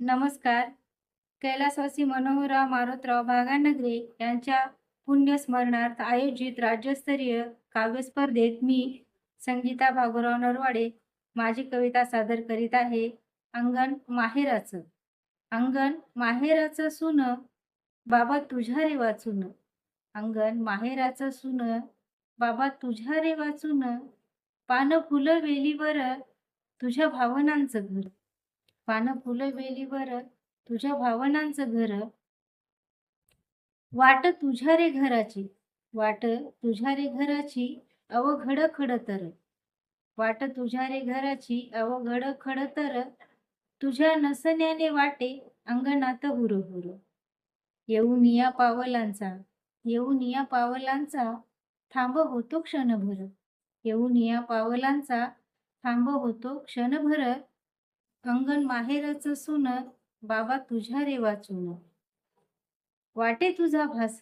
नमस्कार. कैलासवासी मनोहरराव मारुतराव भागानगरे यांच्या पुण्यस्मरणार्थ आयोजित राज्यस्तरीय काव्यस्पर्धेत मी संगीता भागोराव नरवाडे माझी कविता सादर करीत आहे अंगण माहेराचं. अंगण माहेराचं सुन बाबा तुझ्या रे वाचून. अंगण माहेराचं सुन बाबा तुझ्या रे वाचून. पानं फुलं वेलीवर तुझ्या भावनांचं घर. पानं फुलं वेलीवर तुझ्या भावनांचं घर. वाट तुझ्या रे घराची वाट तुझ्या रे घराची अवघड खड तर वाट तुझ्या रे घराची अवघड खड तर तुझ्या नसण्याने वाटे अंगणात हुर हुर येऊन या पावलांचा येऊन या पावलांचा थांब होतो क्षणभर. येऊन या पावलांचा थांब होतो क्षणभर. अंगण माहेराचं सुन बाबा तुझ्या रे वाचून वाटे तुझा भास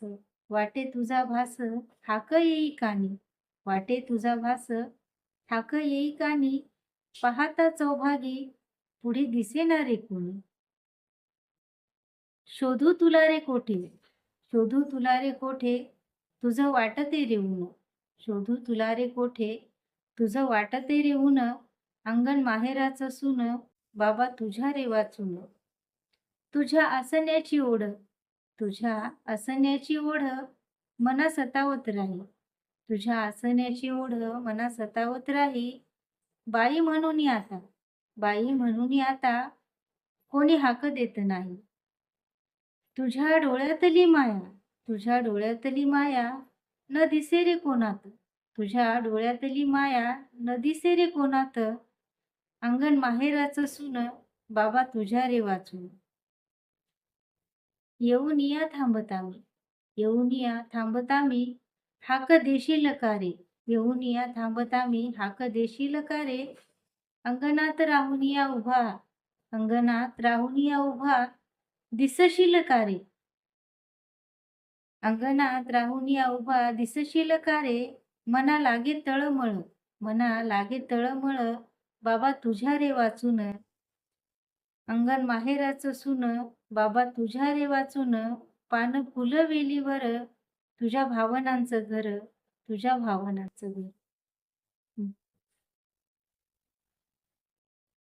वाटे तुझा भास थाक येई कानी. वाटे तुझा भास थाक येई कानी. पाहता चौभागी पुढे दिसेना रे कोणी. शोधू तुला रे कोठे? शोधू तुला रे कोठे? तुझं वाटते रे ऊन. शोधू तुला रे कोठे? तुझं वाटते रे ऊन. अंगण माहेराचं सुन बाबा तुझ्या रे वाचून तुझ्या असण्याची ओढ. तुझ्या असण्याची ओढ मना सतावत राही. तुझ्या असण्याची ओढ मना सतावत राही. बाई म्हणून आता बाई म्हणून आता कोणी हाक देत नाही. तुझ्या डोळ्यातली माया तुझ्या डोळ्यातली माया न दिसे रे कोणात. तुझ्या डोळ्यातली माया न दिसे रे कोणात. अंगण माहेराचं सुन बाबा तुझ्या रे वाचून येऊन या थांबता मी. येऊन या थांबता मी. हाक देशील का रे? येऊन या थांबता मी. हाक देशील का रे? अंगणात राहून या उभा. अंगणात राहून या उभा. दिसशील का रे? अंगणात राहून या उभा. दिसशील का रे? मना लागे तळमळ. मना लागे तळमळ. बाबा तुझ्या रे वाचून. अंगण माहेराचं सुन बाबा तुझ्या रे वाचून. पान फुलं वेलीवर तुझ्या भावनांचं घर तुझ्या भावनांचं घर.